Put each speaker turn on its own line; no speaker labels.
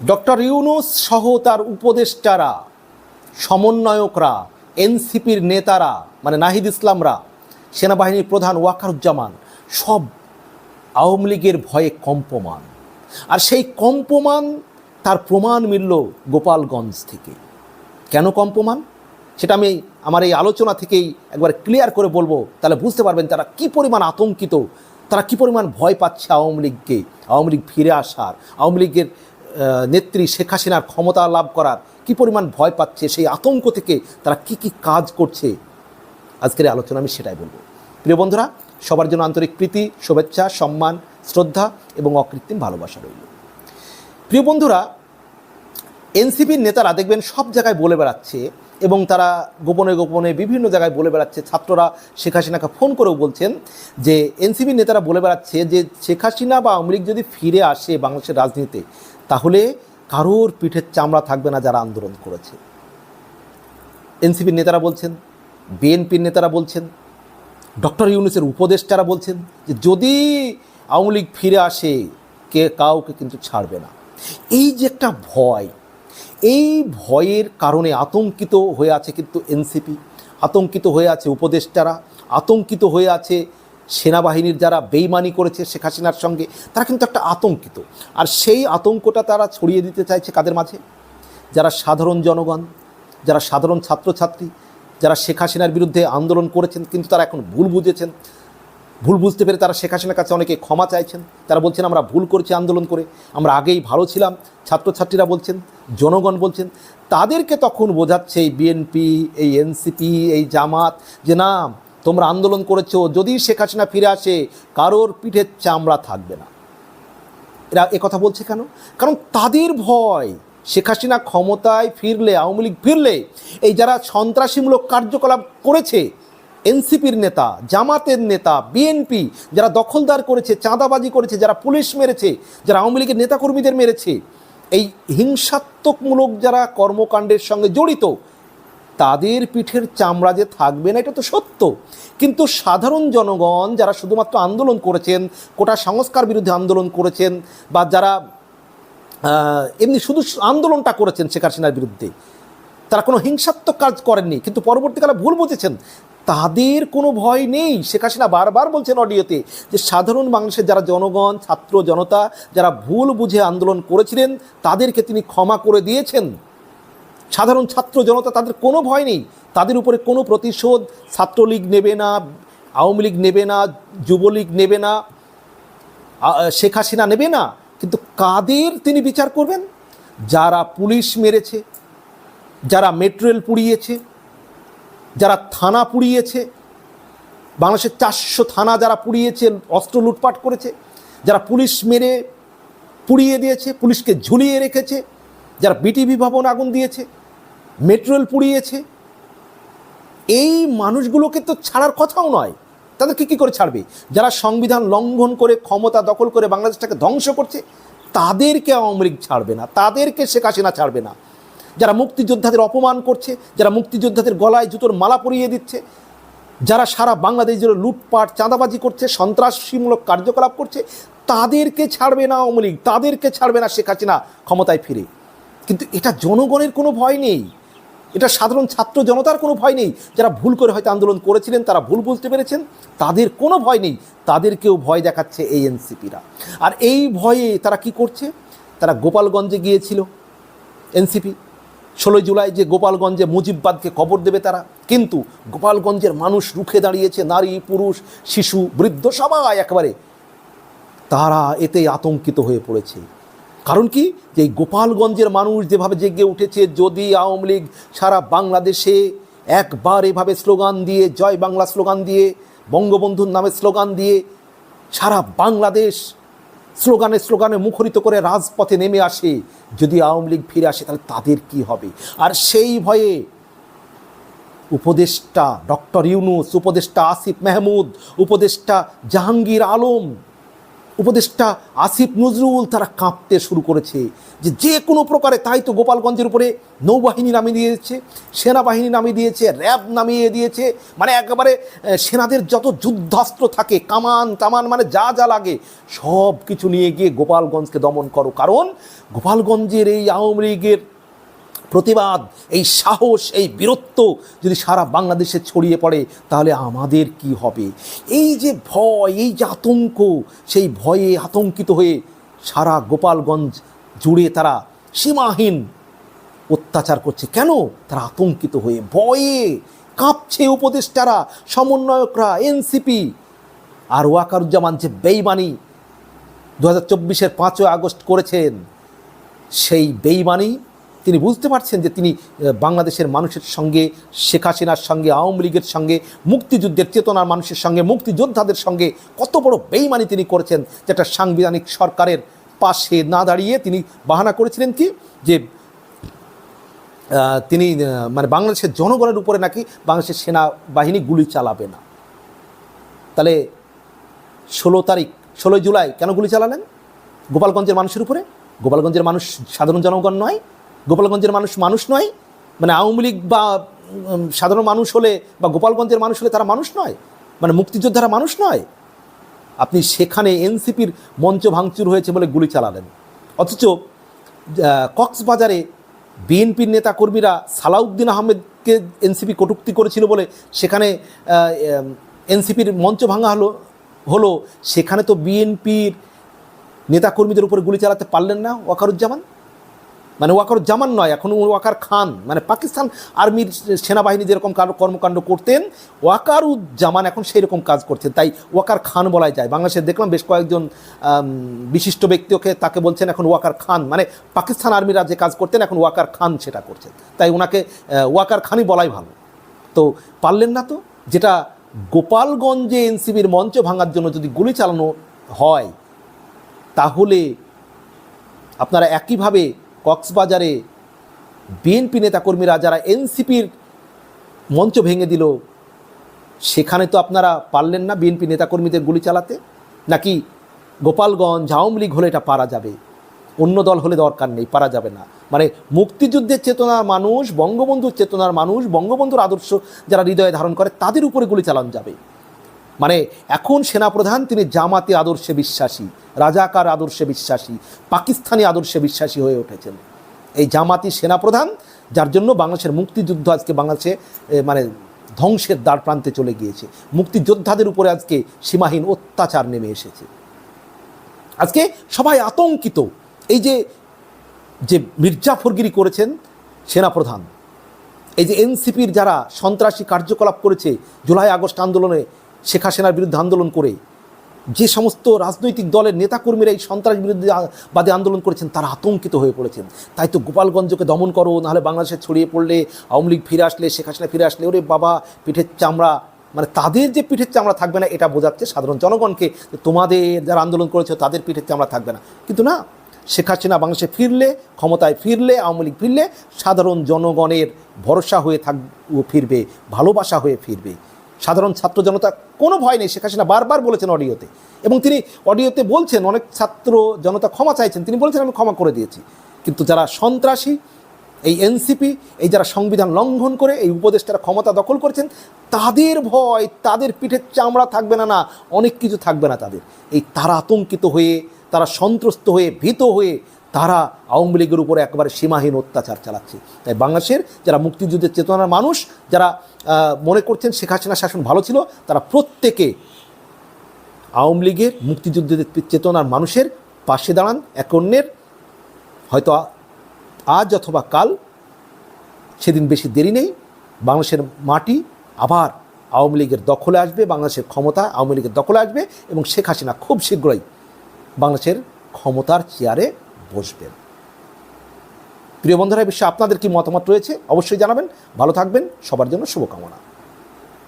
Doctor Yunus সহ তার উপদেষ্টারা, সমন্বয়করা, এনসিপির নেতারা মানে নাহিদ ইসলামরা, সেনাবাহিনীর প্রধান ওয়াকারুজ্জামান, সব আওয়ামী লীগের ভয়ে কম্পমান। আর সেই কম্পমান, তার প্রমাণ মিলল গোপালগঞ্জ থেকে। কেন কম্পমান? সেটা আমি আমার এই আলোচনা থেকেই একবার ক্লিয়ার করে বলব। তাহলে বুঝতে পারবেন তারা কি পরিমাণ আতঙ্কিত, তারা কি পরিমাণ ভয় পাচ্ছে আওয়ামী লীগকে, আওয়ামী লীগ ফিরে আসার, আওয়ামী লীগের নেত্রী শেখ হাসিনার ক্ষমতা লাভ করার কি পরিমাণ ভয় পাচ্ছে, সেই আতঙ্ক থেকে তারা কি কি কাজ করছে? আজকের আলোচনা আমি সেটাই বলব। প্রিয় বন্ধুরা, সবার জন্য আন্তরিক প্রীতি, শুভেচ্ছা, সম্মান, শ্রদ্ধা এবং অকৃত্রিম ভালোবাসা রইল। প্রিয় বন্ধুরা, এনসিপির নেতারা দেখবেন সব জায়গায় বলে বেড়াচ্ছে এবং তারা গোপনে গোপনে বিভিন্ন জায়গায় বলে বেড়াচ্ছে। ছাত্ররা শেখ হাসিনাকে ফোন করেও বলছেন যে এনসিপির নেতারা বলে বেড়াচ্ছে যে, শেখ হাসিনা বা আওয়ামী লীগ যদি ফিরে আসে বাংলাদেশের রাজনীতিতে, তাহলে কারোর পিঠের চামড়া থাকবে না যারা আন্দোলন করেছে। এনসিপির নেতারা বলছেন, বিএনপির নেতারা বলছেন, ডক্টর ইউনুসের উপদেষ্টারা বলছেন যে, যদি আওয়ামী লীগ ফিরে আসে, কে, কাউকে কিন্তু ছাড়বে না। এই যে একটা ভয় এই ভয়ের কারণে আতঙ্কিত হয়ে আছে কিন্তু এনসিপি, আতঙ্কিত হয়ে আছে উপদেষ্টারা, আতঙ্কিত হয়ে আছে সেনাবাহিনীর যারা বেইমানি করেছে শেখ হাসিনার সঙ্গে, তারা কিন্তু একটা আতঙ্কিত। আর সেই আতঙ্কটা তারা ছড়িয়ে দিতে চাইছে কাদের মাঝে? যারা সাধারণ জনগণ, যারা সাধারণ ছাত্রছাত্রী, যারা শেখ হাসিনার বিরুদ্ধে আন্দোলন করেছেন কিন্তু তারা এখন ভুল বুঝেছেন। ভুল বুঝতে পেরে তারা শেখ হাসিনার কাছে অনেকে ক্ষমা চাইছেন। তারা বলছেন, আমরা ভুল করেছি আন্দোলন করে, আমরা আগেই ভালো ছিলাম। ছাত্রছাত্রীরা বলছেন, জনগণ বলছেন, তাদেরকে তখন বোঝাচ্ছে এই বিএনপি, এই এনসিপি, এই জামাত যে না, তোমরা আন্দোলন করেছ, যদি শেখ হাসিনা ফিরে আসে, কারোর পিঠের চামড়া থাকবে না। এরা কথা বলছে কেন? কারণ তাদের ভয়, শেখ হাসিনা ক্ষমতায় ফিরলে, আওয়ামী লীগ ফিরলে, এই যারা সন্ত্রাসীমূলক কার্যকলাপ করেছে এনসিপির নেতা, জামাতের নেতা, বিএনপি যারা দখলদার করেছে, চাঁদাবাজি করেছে, যারা পুলিশ মেরেছে, যারা আওয়ামী লীগের নেতাকর্মীদের মেরেছে, এই হিংসাত্মকমূলক যারা কর্মকাণ্ডের সঙ্গে জড়িত, তাদের পিঠের চামড়া যে থাকবে না, এটা তো সত্য। কিন্তু সাধারণ জনগণ যারা শুধুমাত্র আন্দোলন করেছেন, কোটা সংস্কার বিরুদ্ধে আন্দোলন করেছেন, বা যারা এমনি শুধু আন্দোলনটা করেছেন শেখ হাসিনার বিরুদ্ধে, তারা কোনো হিংসাত্মক কাজ করেননি। কিন্তু পরবর্তীকালে ভুল বুঝেছেন তাদের কোনো ভয় নেই। শেখ হাসিনা বারবার বলছেন অডিওতে যে সাধারণ মানুষের যারা জনগণ, ছাত্র জনতা, যারা ভুল বুঝে আন্দোলন করেছিলেন, তাদেরকে তিনি ক্ষমা করে দিয়েছেন। সাধারণ ছাত্র জনতা, তাদের কোনো ভয় নেই। তাদের উপরে কোনো প্রতিশোধ ছাত্রলীগ নেবে না, আওয়ামী লীগ নেবে না, যুবলীগ নেবে না শেখ হাসিনা নেবে না। কিন্তু কাদের তিনি বিচার করবেন? যারা পুলিশ মেরেছে, যারা মেট্রো রেল পুড়িয়েছে যারা থানা পুড়িয়েছে, বাংলাদেশের চারশো থানা যারা পুড়িয়েছে, অস্ত্র লুটপাট করেছে, যারা পুলিশ মেরে পুড়িয়ে দিয়েছে, পুলিশকে ঝুলিয়ে রেখেছে, যারা বিটিভি ভবন আগুন দিয়েছে, মেট্রো রেল পুড়িয়েছে, এই মানুষগুলোকে তো ছাড়ার কথাও নয়। তাদেরকে কী করে ছাড়বে? যারা সংবিধান লঙ্ঘন করে, ক্ষমতা দখল করে বাংলাদেশটাকে ধ্বংস করছে, তাদেরকে আওয়ামী লীগ ছাড়বে না, তাদেরকে শেখ হাসিনা ছাড়বে না। যারা মুক্তিযোদ্ধাদের অপমান করছে, যারা মুক্তিযোদ্ধাদের গলায় জুতোর মালা পরিয়ে দিচ্ছে, যারা সারা বাংলাদেশ জুড়ে লুটপাট, চাঁদাবাজি করছে, সন্ত্রাসীমূলক কার্যকলাপ করছে, তাদেরকে ছাড়বে না আওয়ামী লীগ, তাদেরকে ছাড়বে না শেখ হাসিনা ক্ষমতায় ফিরে। কিন্তু এটা জনগণের কোনো ভয় নেই। এটা সাধারণ ছাত্র জনতার কোনো ভয় নেই। যারা ভুল করে হয়তো আন্দোলন করেছিলেন, তারা ভুল বুঝতে পেরেছেন। তাদের কোনো ভয় নেই। তাদেরকেও ভয় দেখাচ্ছে এই এনসিপিরা। আর এই ভয়ে তারা কি করছে? তারা গোপালগঞ্জে গিয়েছিল এনসিপি। ষোলোই জুলাই যে গোপালগঞ্জে মুজিববাদকে কবর দেবে তারা, কিন্তু গোপালগঞ্জের মানুষ রুখে দাঁড়িয়েছে, নারী, পুরুষ, শিশু, বৃদ্ধ সবাই একবারে। তারা এতে আতঙ্কিত হয়ে পড়েছে। কারণ কি? যে গোপালগঞ্জের মানুষ যেভাবে জেগে উঠেছে, যদি আওয়ামী লীগ সারা বাংলাদেশে একবার এভাবে স্লোগান দিয়ে, জয় বাংলা স্লোগান দিয়ে, বঙ্গবন্ধুর নামে স্লোগান দিয়ে সারা বাংলাদেশ স্লোগানে স্লোগানে মুখরিত করে রাজপথে নেমে আসে। যদি আওয়ামী লীগ ফিরে আসে, তাহলে তাদের কি হবে? আর সেই ভয়ে উপদেষ্টা ডক্টর ইউনুস, উপদেষ্টা আসিফ মেহমুদ, উপদেষ্টা জাহাঙ্গীর আলম উপদেষ্টা আসিফ নজরুল তারা কাঁপতে শুরু করেছে যে যে কোনো প্রকারে তাই তো গোপালগঞ্জের উপরে নৌবাহিনী নামিয়ে দিয়েছে, সেনাবাহিনী নামিয়ে দিয়েছে, র্যাব নামিয়ে দিয়েছে মানে একেবারে সেনাদের যত যুদ্ধাস্ত্র থাকে, কামান তামান মানে যা যা লাগে সব কিছু নিয়ে গিয়ে গোপালগঞ্জকে দমন করো। কারণ গোপালগঞ্জের এই আওয়ামী লীগের প্রতিবাদ, এই সাহস, এই বীরত্ব যদি সারা বাংলাদেশে ছড়িয়ে পড়ে, তাহলে আমাদের কি হবে? এই যে ভয়, এই যে আতঙ্ক, সেই ভয়ে আতঙ্কিত হয়ে সারা গোপালগঞ্জ জুড়ে তারা সীমাহীন অত্যাচার করছে। কেন? তারা আতঙ্কিত হয়ে, ভয়ে কাঁপছে উপদেষ্টারা, সমন্বয়করা, এনসিপি আর ওয়াকারুজ্জামান যে বেইমানি দু হাজার চব্বিশের পাঁচই আগস্ট করেছেন, সেই বেইমানি তিনি বুঝতে পারছেন যে তিনি বাংলাদেশের মানুষের সঙ্গে, শেখ হাসিনার সঙ্গে, আওয়ামী লীগের সঙ্গে, মুক্তিযুদ্ধের চেতনার মানুষের সঙ্গে, মুক্তিযোদ্ধাদের সঙ্গে কত বড় বেইমানি তিনি করেছেন যেটা সাংবিধানিক সরকারের পাশে না দাঁড়িয়ে তিনি বাহানা করেছিলেন কি? যে তিনি মানে বাংলাদেশের জনগণের উপরে নাকি বাংলাদেশের সেনাবাহিনী গুলি চালাবে না। তাহলে ষোলো তারিখ, ষোলোই জুলাই কেন গুলি চালালেন? গোপালগঞ্জের মানুষের উপরে? গোপালগঞ্জের মানুষ সাধারণ জনগণ নয় গোপালগঞ্জের মানুষ মানুষ নয় মানে আওয়ামী লীগ বা সাধারণ মানুষ হলে বা গোপালগঞ্জের মানুষ হলে তারা মানুষ নয় মানে মুক্তিযোদ্ধারা মানুষ নয়। আপনি সেখানে এনসিপির মঞ্চ ভাঙচুর হয়েছে বলে গুলি চালালেন। অথচ কক্সবাজারে বিএনপির নেতাকর্মীরা সালাউদ্দিন আহমেদকে এনসিপি কটূক্তি করেছিল বলে সেখানে এনসিপির মঞ্চ ভাঙা হলো হলো, সেখানে তো বিএনপির নেতাকর্মীদের উপরে গুলি চালাতে পারলেন না ওয়াকারুজ্জামান। মানে ওয়াকারুজ্জামান নয়, এখন ওয়াকার খান। মানে পাকিস্তান আর্মির সেনাবাহিনী যেরকম কার- কর্মকাণ্ড করতেন ওয়াকারুজ্জামান এখন সেই রকম কাজ করছেন। তাই ওয়াকার খান বলাই যায়। বাংলাদেশে দেখলাম বেশ কয়েকজন বিশিষ্ট ব্যক্তি ওকে তাকে বলছেন এখন ওয়াকার খান। মানে পাকিস্তান আর্মিরা যে কাজ করতেন, এখন ওয়াকার খান সেটা করছেন। তাই ওনাকে ওয়াকার খানই বলাই ভালো। তো পারলেন না তো? যেটা গোপালগঞ্জে এনসিবির মঞ্চ ভাঙার জন্য যদি গুলি চালানো হয়, তাহলে আপনারা একইভাবে কক্সবাজারে বিএনপি নেতাকর্মীরা যারা এনসিপির মঞ্চ ভেঙে দিল, সেখানে তো আপনারা পারলেন না বিএনপি নেতাকর্মীদের গুলি চালাতে। নাকি গোপালগঞ্জ, আওয়ামী লীগ হলে এটা পারা যাবে? অন্য দল হলে দরকার নেই, পারা যাবে না। মানে মুক্তিযুদ্ধের চেতনার মানুষ, বঙ্গবন্ধুর চেতনার মানুষ, বঙ্গবন্ধুর আদর্শ যারা হৃদয়ে ধারণ করে, তাদের উপরে গুলি চালানো যাবে। মানে এখন সেনাপ্রধান তিনি জামাতি আদর্শে বিশ্বাসী, রাজাকার আদর্শে বিশ্বাসী, পাকিস্তানি আদর্শে বিশ্বাসী হয়ে উঠেছেন। এই জামাতি সেনাপ্রধান, যার জন্য বাংলাদেশের মুক্তিযুদ্ধ আজকে বাংলাদেশে মানে ধ্বংসের দ্বার প্রান্তে চলে গিয়েছে। মুক্তিযোদ্ধাদের উপরে আজকে সীমাহীন অত্যাচার নেমে এসেছে। আজকে সবাই আতঙ্কিত। এই যে যে মির্জাফরগিরি করেছেন সেনাপ্রধান, এই যে এনসিপির যারা সন্ত্রাসী কার্যকলাপ করেছে, জুলাই আগস্ট আন্দোলনে শেখ হাসিনার বিরুদ্ধে আন্দোলন করে যে সমস্ত রাজনৈতিক দলের নেতাকর্মীরা এই সন্ত্রাস বিরুদ্ধে বাদে আন্দোলন করেছেন, তারা আতঙ্কিত হয়ে পড়েছেন। তাই তো গোপালগঞ্জকে দমন করো, নাহলে বাংলাদেশে ছড়িয়ে পড়লে, আওয়ামী লীগ ফিরে আসলে, শেখ হাসিনা ফিরে আসলে, ওরে বাবা, পিঠের চামড়া। মানে তাদের যে পিঠের চামড়া থাকবে না, এটা বোঝাচ্ছে সাধারণ জনগণকে তোমাদের যারা আন্দোলন করেছে, তাদের পিঠের চামড়া থাকবে না। কিন্তু না, শেখ হাসিনা বাংলাদেশে ফিরলে, ক্ষমতায় ফিরলে, আওয়ামী লীগ ফিরলে, সাধারণ জনগণের ভরসা হয়ে থাক ফিরবে, ভালোবাসা হয়ে ফিরবে। সাধারণ ছাত্র জনতা কোনো ভয় নেই। শেখ হাসিনা বারবার বলেছেন অডিওতে। এবং তিনি অডিওতে বলছেন, অনেক ছাত্র জনতা ক্ষমা চাইছেন। তিনি বলেছেন, আমি ক্ষমা করে দিয়েছি। কিন্তু যারা সন্ত্রাসী, এই এনসিপি, এই যারা সংবিধান লঙ্ঘন করে, এই উপদেষ্টারা ক্ষমতা দখল করেছেন, তাদের ভয়, তাদের পিঠের চামড়া থাকবে না না, অনেক কিছু থাকবে না তাদের। এই তারা আতঙ্কিত হয়ে, তারা সন্ত্রস্ত হয়ে, ভীত হয়ে তারা আওয়ামী লীগের উপরে একেবারে সীমাহীন অত্যাচার চালাচ্ছে। তাই বাংলাদেশের যারা মুক্তিযুদ্ধের চেতনার মানুষ, যারা মনে করছেন শেখ হাসিনা শাসন ভালো ছিল, তারা প্রত্যেকে আওয়ামী লীগের মুক্তিযুদ্ধের চেতনার মানুষের পাশে দাঁড়ান, এক অন্যের, হয়তো আজ অথবা কাল, সেদিন বেশি দেরি নেই, বাংলাদেশের মাটি আবার আওয়ামী লীগের দখলে আসবে, বাংলাদেশের ক্ষমতা আওয়ামী লীগের দখলে আসবে এবং শেখ হাসিনা খুব শীঘ্রই বাংলাদেশের ক্ষমতার চেয়ারে বসবেন। প্রিয় বন্ধুরা, এই বিষয়ে আপনাদের কি মতামত রয়েছে? অবশ্যই জানাবেন। ভালো থাকবেন। সবার জন্য শুভকামনা।